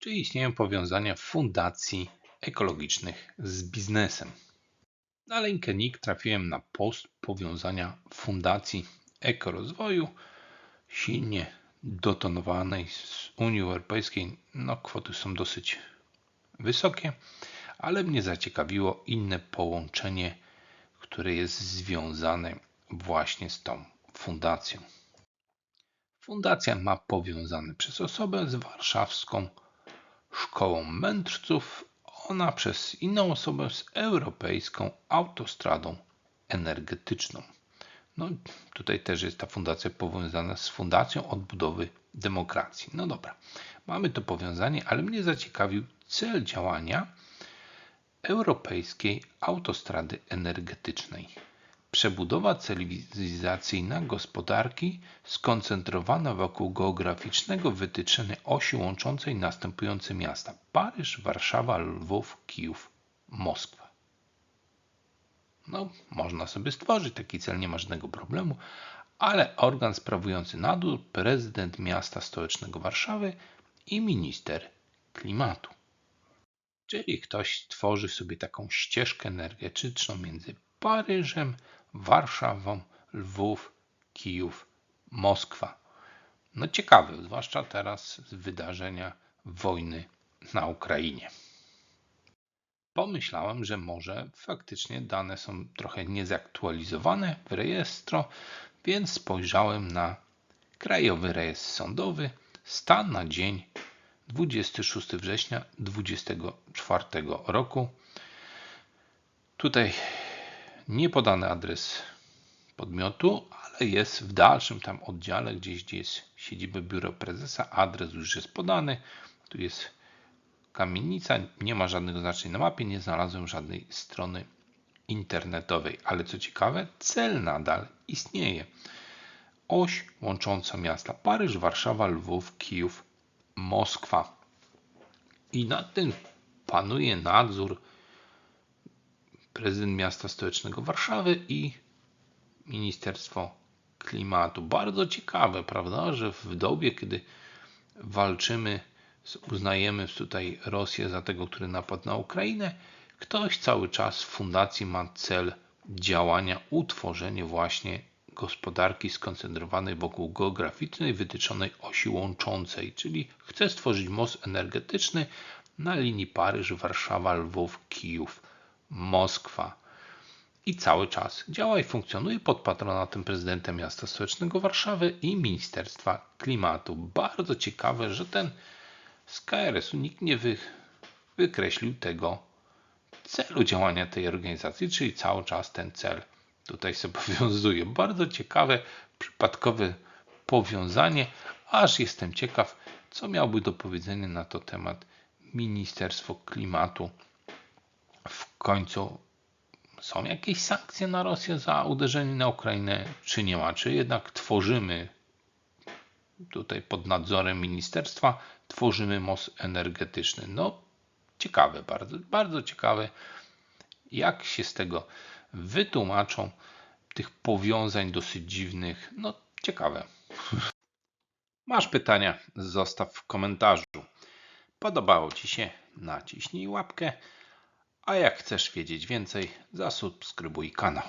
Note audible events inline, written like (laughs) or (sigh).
Czy istnieją powiązania fundacji ekologicznych z biznesem? Na LinkedIn trafiłem na post powiązania fundacji ekorozwoju silnie dotonowanej z Unii Europejskiej. No, kwoty są dosyć wysokie, ale mnie zaciekawiło inne połączenie, które jest związane właśnie z tą fundacją. Fundacja ma powiązane przez osobę z warszawską szkołą mędrców, ona przez inną osobę z europejską autostradą energetyczną. No, tutaj też jest ta fundacja powiązana z Fundacją Odbudowy Demokracji. No dobra, mamy to powiązanie, ale mnie zaciekawił cel działania Europejskiej Autostrady Energetycznej. Przebudowa cywilizacyjna gospodarki skoncentrowana wokół geograficznego wytyczenia osi łączącej następujące miasta: Paryż, Warszawa, Lwów, Kijów, Moskwa. No, można sobie stworzyć taki cel, nie ma żadnego problemu, ale organ sprawujący nadzór, prezydent miasta stołecznego Warszawy i minister klimatu. Czyli ktoś tworzy sobie taką ścieżkę energetyczną między Paryżem, Warszawą, Lwów, Kijów, Moskwa. No ciekawe, zwłaszcza teraz z wydarzenia wojny na Ukrainie. Pomyślałem, że może faktycznie dane są trochę niezaktualizowane w rejestro, więc spojrzałem na Krajowy Rejestr Sądowy, stan na dzień 26 września 2024 roku. Tutaj nie podany adres podmiotu, ale jest w dalszym tam oddziale, gdzieś gdzie jest siedziba biura prezesa, adres już jest podany. Tu jest kamienica, nie ma żadnego znaczenia na mapie, nie znalazłem żadnej strony internetowej, ale co ciekawe, cel nadal istnieje. Oś łącząca miasta Paryż, Warszawa, Lwów, Kijów, Moskwa. I nad tym panuje nadzór prezydent miasta stołecznego Warszawy i Ministerstwo Klimatu. Bardzo ciekawe, prawda, że w dobie, kiedy walczymy, uznajemy tutaj Rosję za tego, który napadł na Ukrainę, ktoś cały czas w fundacji ma cel działania, utworzenie właśnie gospodarki skoncentrowanej wokół geograficznej wytyczonej osi łączącej, czyli chce stworzyć most energetyczny na linii Paryż, Warszawa, Lwów, Kijów, Moskwa. I cały czas działa i funkcjonuje pod patronatem prezydenta miasta stołecznego Warszawy i Ministerstwa Klimatu. Bardzo ciekawe, że ten z KRS-u nikt nie wy, wykreślił tego celu działania tej organizacji, czyli cały czas ten cel tutaj się (laughs) powiązuje. Bardzo ciekawe, przypadkowe powiązanie, aż jestem ciekaw, co miałby do powiedzenia na to temat Ministerstwo Klimatu. Końcu są jakieś sankcje na Rosję za uderzenie na Ukrainę, czy nie ma? Czy jednak tworzymy tutaj pod nadzorem ministerstwa, tworzymy most energetyczny? No, ciekawe, bardzo, bardzo ciekawe, jak się z tego wytłumaczą tych powiązań dosyć dziwnych. No, ciekawe. Masz pytania? Zostaw w komentarzu. Podobało Ci się? Naciśnij łapkę. A jak chcesz wiedzieć więcej, zasubskrybuj kanał.